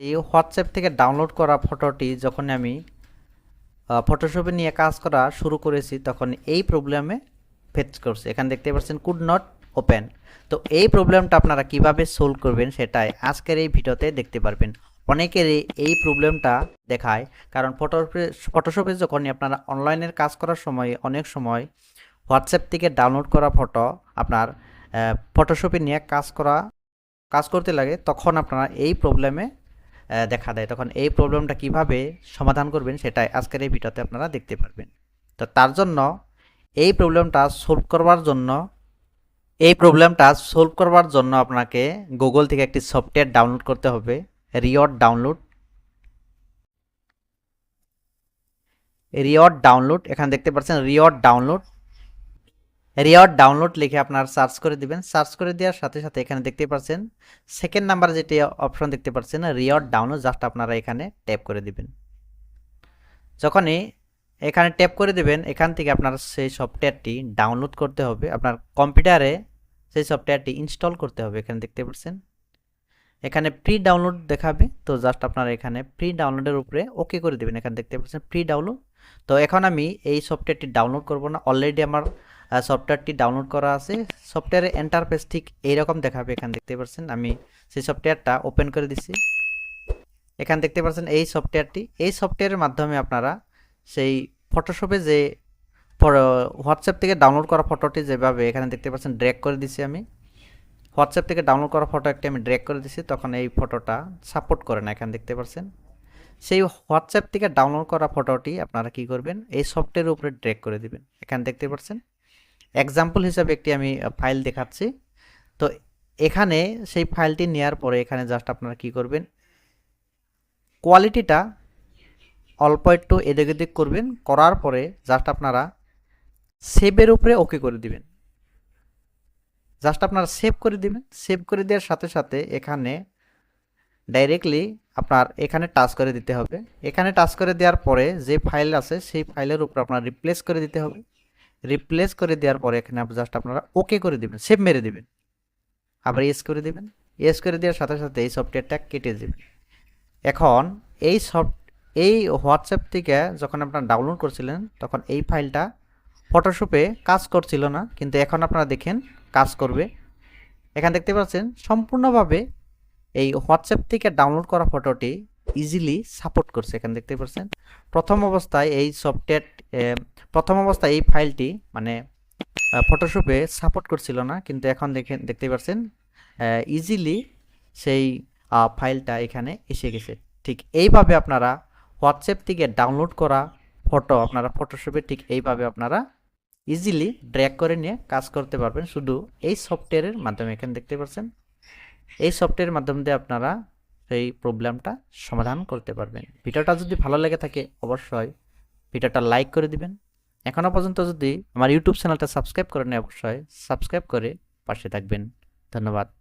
এই হোয়াটসঅ্যাপ থেকে ডাউনলোড করা ফটোটি যখন আমি ফটোশপে নিয়ে কাজ করা শুরু করেছি, তখন এই প্রবলেমে ফেস করছে। এখানে দেখতে পাচ্ছেন কুড নট ওপেন তো এই প্রবলেমটা আপনারা কীভাবে সলভ করবেন সেটাই আজকের এই ভিডিওতে দেখতে পারবেন। অনেকেরই এই প্রবলেমটা দেখায়, কারণ ফটোশপে ফটোশপে যখন আপনারা অনলাইনের কাজ করার সময়, অনেক সময় হোয়াটসঅ্যাপ থেকে ডাউনলোড করা ফটো আপনার ফটোশপে নিয়ে কাজ করা, কাজ করতে লাগে, তখন আপনারা এই প্রবলেমে দেখা দেয়। তখন এই প্রবলেমটা কীভাবে সমাধান করবেন সেটাই আজকের এই ভিডিওতে আপনারা দেখতে পারবেন। তো তার জন্য এই প্রবলেমটা সলভ করবার জন্য, এই প্রবলেমটা সলভ করবার জন্য আপনাকে গুগল থেকে একটি সফটওয়্যার ডাউনলোড করতে হবে রিওয়ার্ড ডাউনলোড রিওয়ার্ড ডাউনলোড এখানে দেখতে পাচ্ছেন রিওয়ার্ড ডাউনলোড রিওয়ার্ড ডাউনলোড লিখে আপনার সার্চ করে দিবেন। সার্চ করে দেওয়ার সাথে সাথে এখানে দেখতে পাচ্ছেন সেকেন্ড নাম্বার যেটি অপশন দেখতে পাচ্ছেন রিওয়ার্ড ডাউনলোড, জাস্ট আপনারা এখানে ট্যাপ করে দিবেন। যখনই এখানে ট্যাপ করে দিবেন, এখান থেকে আপনার সেই সফটওয়্যারটি ডাউনলোড করতে হবে। আপনার কম্পিউটারে সেই সফটওয়্যারটি ইনস্টল করতে হবে, এখানে দেখতে পাচ্ছেন এখানে প্রি ডাউনলোড দেখাবে, তো জাস্ট আপনারা এখানে প্রি ডাউনলোডের উপরে ওকে করে দেবেন। এখানে দেখতে পাচ্ছেন প্রি ডাউনলোড তো এখন আমি এই সফটওয়্যারটি ডাউনলোড করব না। অলরেডি আমার সফটওয়্যারটি ডাউনলোড করা আছে। সফটওয়্যারের এন্টারফেস ঠিক এইরকম দেখাবে এখানে, দেখতে পাচ্ছেন আমি সেই সফটওয়্যারটা ওপেন করে দিছি। এখানে দেখতে পাচ্ছেন এই সফটওয়্যারটি এই সফটওয়্যারের মাধ্যমে আপনারা সেই ফটোশপে যে হোয়াটসঅ্যাপ থেকে ডাউনলোড করা ফটোটি যেভাবে এখানে দেখতে পাচ্ছেন ড্র্যাগ করে দিছি আমি। হোয়াটসঅ্যাপ থেকে ডাউনলোড করা ফটো একটি আমি ড্র্যাগ করে দিছি। তখন এই ফটোটা সাপোর্ট করে না এখানে দেখতে পাচ্ছেন সেই হোয়াটসঅ্যাপ থেকে ডাউনলোড করা ফটোটি আপনারা কি করবেন? এই সফটওয়্যারের উপরে ড্র্যাগ করে দিবেন। এখানে দেখতে পাচ্ছেন? এক্সাম্পল হিসাবে একটি আমি ফাইল দেখাচ্ছি। তো এখানে সেই ফাইলটি নেওয়ার পরে এখানে জাস্ট আপনারা কি করবেন? কোয়ালিটিটা অল্প একটু এদিক এদিক করবেন। করার পরে জাস্ট আপনারা সেভের উপরে ওকে করে দিবেন। জাস্ট আপনারা সেভ করে দিবেন। সেভ করে দেওয়ার সাথে সাথে এখানে ডাইরেক্টলি আপনার এখানে টাচ করে দিতে হবে। এখানে টাচ করে দেওয়ার পরে যে ফাইল আছে, সেই ফাইলের উপর আপনার রিপ্লেস করে দিতে হবে। রিপ্লেস করে দেওয়ার পরে এখানে জাস্ট আপনারা ওকে করে দেবেন সেভ মেরে দেবেন। আবার ইয়েস করে দিবেন। ইয়েস করে দেওয়ার সাথে সাথে এই সফটওয়্যারটা কেটে দিবেন। এখন এই সফট এই হোয়াটসঅ্যাপ থেকে যখন আপনারা ডাউনলোড করছিলেন, তখন এই ফাইলটা ফটোশপে কাজ করছিল না, কিন্তু এখন আপনারা দেখেন কাজ করবে। এখানে দেখতে পাচ্ছেন, সম্পূর্ণভাবে এই হোয়াটসঅ্যাপ থেকে ডাউনলোড করা ফটোটি ইজিলি সাপোর্ট করছে, এখানে দেখতে পাচ্ছেন। প্রথম অবস্থায় এই সফটওয়্যার প্রথম অবস্থায় এই ফাইলটি মানে ফটোশপে সাপোর্ট করছিল না, কিন্তু এখন দেখেন দেখতে পাচ্ছেন ইজিলি সেই ফাইলটা এখানে এসে গেছে। ঠিক এইভাবে আপনারা হোয়াটসঅ্যাপ থেকে ডাউনলোড করা ফটো আপনারা ফটোশপে ঠিক এইভাবে আপনারা ইজিলি ড্র্যাগ করে নিয়ে কাজ করতে পারবেন। শুধু এই সফটওয়্যারের মাধ্যমে, এখানে দেখতে পাচ্ছেন। এই সফটওয়্যারের মাধ্যম দিয়ে আপনারা সেই প্রবলেমটা সমাধান করতে পারবেন। ভিডিওটা যদি ভালো লেগে থাকে, অবশ্যই ভিডিওটা লাইক করে দিবেন। এখনও পর্যন্ত যদি আমার ইউটিউব চ্যানেলটা সাবস্ক্রাইব করেন অবশ্যই সাবস্ক্রাইব করে পাশে থাকবেন। ধন্যবাদ।